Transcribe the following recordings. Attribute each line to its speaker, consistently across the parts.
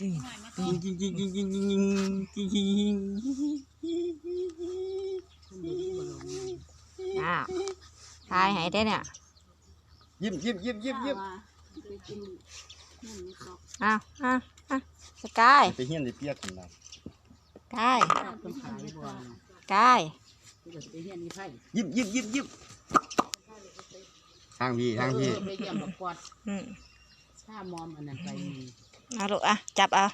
Speaker 1: จริง
Speaker 2: ยิ
Speaker 1: งจริงจริงจริงจริงจริงจริงจริงจริง
Speaker 3: อ้าทายให้ได้เนี่ย
Speaker 1: ยิ้มยิ้มยิ้มยิ้มยิ้ม
Speaker 3: อ้าวอ้าวอ้าวสกาย
Speaker 1: ไปเฮียนได้เปียกกันนะ
Speaker 3: กายกาย
Speaker 2: ยิ้
Speaker 1: มยิ้มยิ้มยิ้มทางพี่ทางพี่
Speaker 2: ไปเยี่ยมปอดถ้ามอมอันนั้นไปมี
Speaker 3: เอาลูกอะจับเอา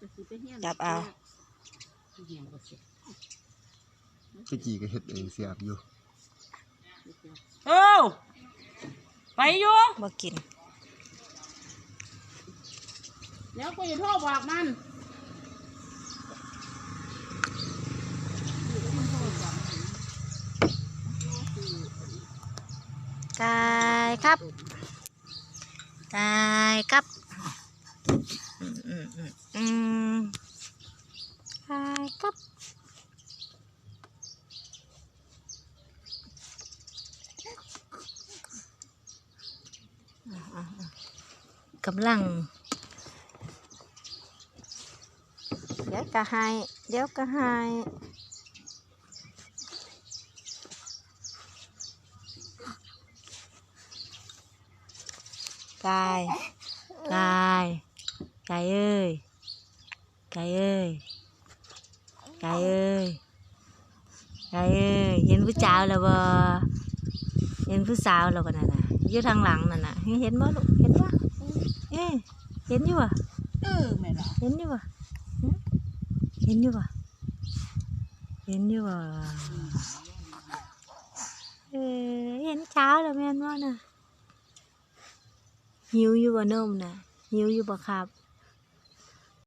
Speaker 2: ก็สิไปเฮียน
Speaker 3: จับเอา
Speaker 2: เฮียนก็สิ
Speaker 1: ตะกี้ก็เฮ็ดเองเสียบอยู่
Speaker 2: เอ้าไปอยู่
Speaker 3: บ่กิน
Speaker 2: เดี๋ยวกูจะโทรบอกมัน
Speaker 3: กายครับ กายครับอืมอืมอืมอืมกายครับอะอะอะ กำลัง เดี๋ยวก็ให้เดี๋ยวก็ให้กายกายกายเอ้ยกายเอ้ยกายเอ้ยกายเอ้ยเห็นผู้สาวแล้วบ่เห็นผู้สาวแล้วบ่นั่นน่ะ อยู่ทางหลังนั่นน่ะเห็นบ่ลูกเห็นบ่เอ้ยเห็นอยู่บ่
Speaker 2: เออแม่ล่ะ
Speaker 3: เห็นอยู่ปะหึเห็นอยู่ปะเห็นอยู่ปะเออเห็นเช้าแล้วแม่นว่าน่ะหิวอยู่บ่นมน่ะหิวอยู่บ่ครับ